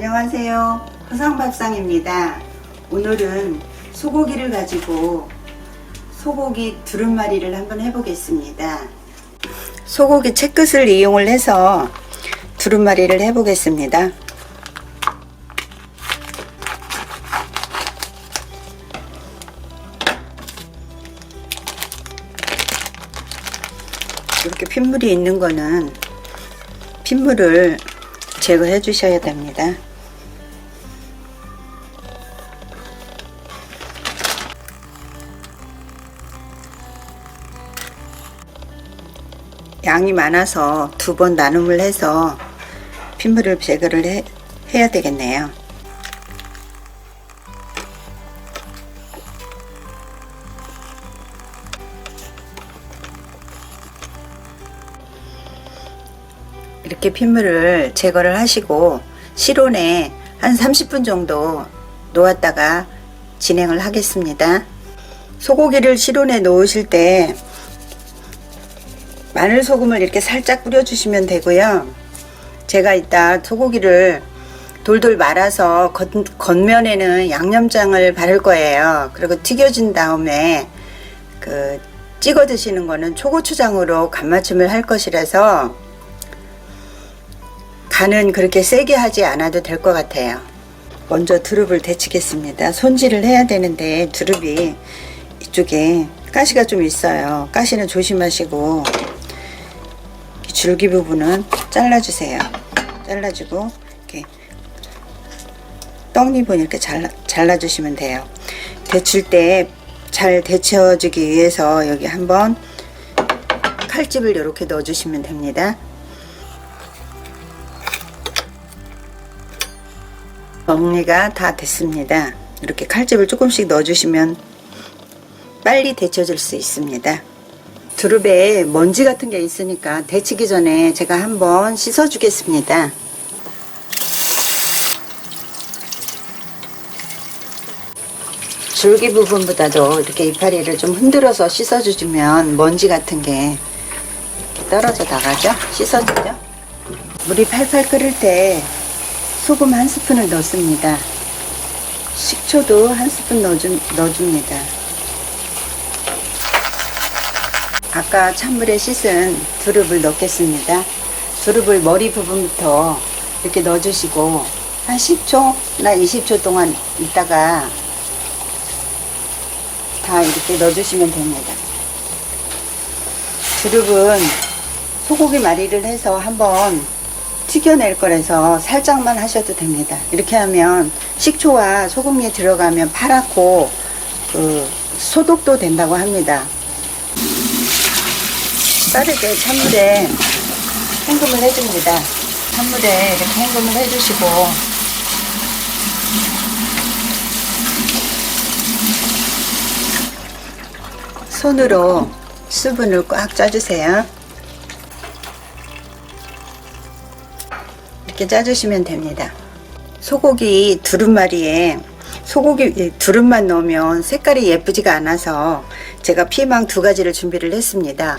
안녕하세요. 허상밥상입니다. 오늘은 소고기를 가지고 소고기 두릅말이를 한번 해보겠습니다. 소고기 채끝을 이용을 해서 두릅말이를 해보겠습니다. 이렇게 핏물이 있는 거는 핏물을 제거해 주셔야 됩니다. 양이 많아서 두 번 나눔을 해서 핏물을 제거를 해, 해야 되겠네요. 이렇게 핏물을 제거를 하시고 실온에 한 30분 정도 놓았다가 진행을 하겠습니다. 소고기를 실온에 놓으실 때 마늘 소금을 이렇게 살짝 뿌려주시면 되고요. 제가 이따 소고기를 돌돌 말아서 겉, 겉면에는 양념장을 바를 거예요. 그리고 튀겨진 다음에 그 찍어 드시는 거는 초고추장으로 간맞춤을 할 것이라서 간은 그렇게 세게 하지 않아도 될 것 같아요. 먼저 두릅을 데치겠습니다. 손질을 해야 되는데 두릅이 이쪽에 가시가 좀 있어요. 가시는 조심하시고 이 줄기 부분은 잘라주세요. 잘라주고 이렇게 떡잎은 이렇게 잘라, 잘라주시면 돼요. 데칠 때 잘 데쳐지기 위해서 여기 한번 칼집을 이렇게 넣어주시면 됩니다. 정리가 다 됐습니다. 이렇게 칼집을 조금씩 넣어주시면 빨리 데쳐질 수 있습니다. 두릅에 먼지 같은 게 있으니까 데치기 전에 제가 한번 씻어 주겠습니다. 줄기 부분보다도 이렇게 이파리를 좀 흔들어서 씻어 주시면 먼지 같은 게 떨어져 나가죠? 씻어주죠? 물이 팔팔 끓을 때 소금 한 스푼을 넣습니다. 식초도 한 스푼 넣어줍니다. 아까 찬물에 씻은 두릅을 넣겠습니다. 두릅을 머리 부분부터 이렇게 넣어주시고 한 10초나 20초 동안 있다가 다 이렇게 넣어주시면 됩니다. 두릅은 소고기 마리를 해서 한번 튀겨낼 거라서 살짝만 하셔도 됩니다. 이렇게 하면 식초와 소금이 들어가면 파랗고 그 소독도 된다고 합니다. 빠르게 찬물에 헹굼을 해줍니다. 찬물에 이렇게 헹굼을 해주시고 손으로 수분을 꽉 짜주세요. 이렇게 짜주시면 됩니다. 소고기 두릅말이에 소고기 두릅만 넣으면 색깔이 예쁘지가 않아서 제가 피망 두 가지를 준비를 했습니다.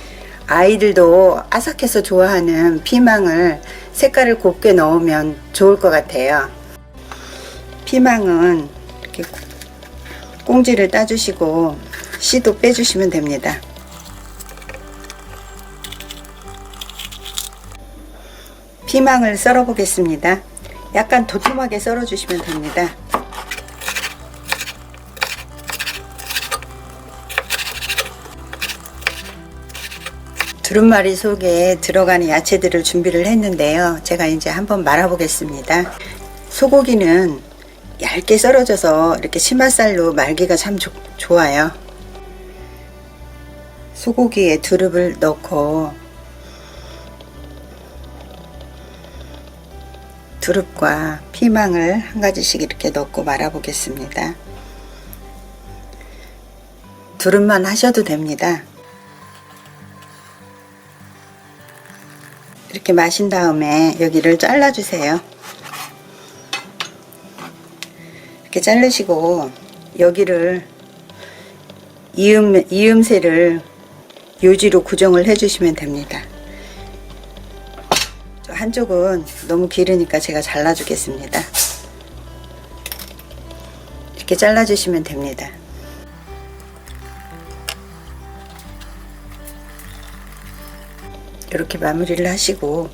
아이들도 아삭해서 좋아하는 피망을 색깔을 곱게 넣으면 좋을 것 같아요. 피망은 이렇게 꽁지를 따주시고 씨도 빼주시면 됩니다. 피망을 썰어 보겠습니다. 약간 도톰하게 썰어 주시면 됩니다. 두릅말이 속에 들어가는 야채들을 준비를 했는데요. 제가 이제 한번 말아 보겠습니다. 소고기는 얇게 썰어져서 이렇게 치맛살로 말기가 참 좋- 좋아요. 소고기에 두릅을 넣고 두릅과 피망을 한 가지씩 이렇게 넣고 말아 보겠습니다. 두릅만 하셔도 됩니다. 이렇게 마신 다음에 여기를 잘라주세요. 이렇게 자르시고 여기를 이음, 이음새를 요지로 고정을 해주시면 됩니다. 한쪽은 너무 길으니까 제가 잘라주겠습니다. 이렇게 잘라주시면 됩니다. 이렇게 마무리를 하시고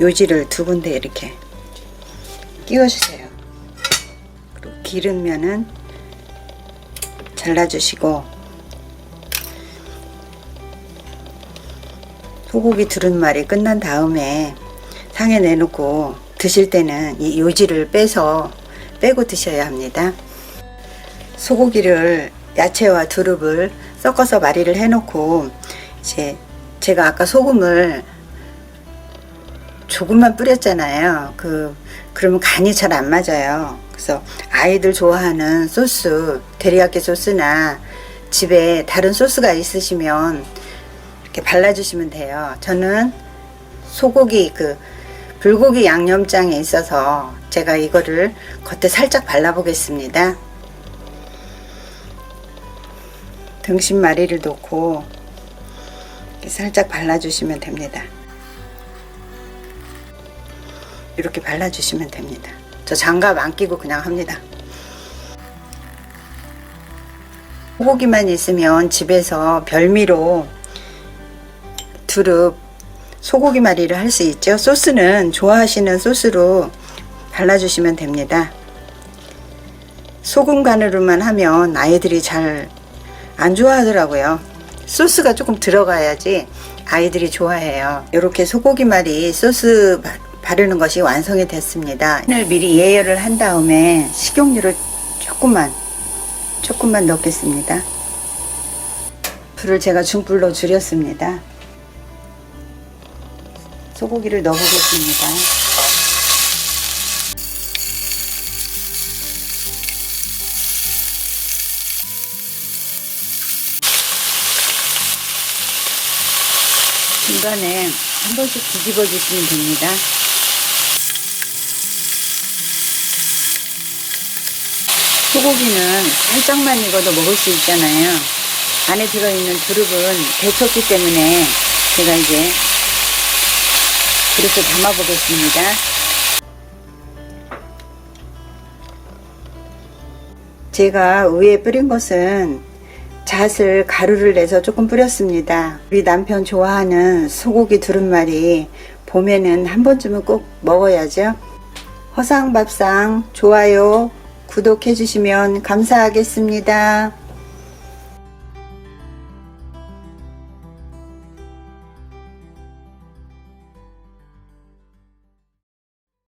요지를 두 군데 이렇게 끼워주세요. 그리고 기름면은 잘라주시고 소고기 두른말이 끝난 다음에 상에 내놓고 드실 때는 이 요지를 빼서 빼고 드셔야 합니다. 소고기를 야채와 두릅을 섞어서 마리를 해놓고 이제 제가 아까 소금을 조금만 뿌렸잖아요. 그 그러면 간이 잘 안 맞아요. 그래서 아이들 좋아하는 소스, 데리야끼 소스나 집에 다른 소스가 있으시면 이렇게 발라주시면 돼요. 저는 소고기 그 불고기 양념장에 있어서 제가 이거를 겉에 살짝 발라보겠습니다. 등심 마리를 놓고 이렇게 살짝 발라주시면 됩니다. 이렇게 발라주시면 됩니다. 저 장갑 안 끼고 그냥 합니다. 소고기만 있으면 집에서 별미로 두릅 소고기 마리를 할 수 있죠. 소스는 좋아하시는 소스로 발라주시면 됩니다. 소금 간으로만 하면 아이들이 잘 안 좋아하더라고요. 소스가 조금 들어가야지 아이들이 좋아해요. 이렇게 소고기 말이 소스 바- 바르는 것이 완성이 됐습니다. 오늘 미리 예열을 한 다음에 식용유를 조금만 조금만 넣겠습니다. 불을 제가 중불로 줄였습니다. 소고기를 넣어보겠습니다. 중간에 한 번씩 뒤집어 주시면 됩니다. 소고기는 살짝만 익어도 먹을 수 있잖아요. 안에 들어있는 두릅은 데쳤기 때문에 제가 이제 그릇에 담아 보겠습니다. 제가 위에 뿌린 것은 잣을 가루를 내서 조금 뿌렸습니다. 우리 남편 좋아하는 소고기 두릅말이 봄에는 한 번쯤은 꼭 먹어야죠. 허상밥상 좋아요, 구독해 주시면 감사하겠습니다.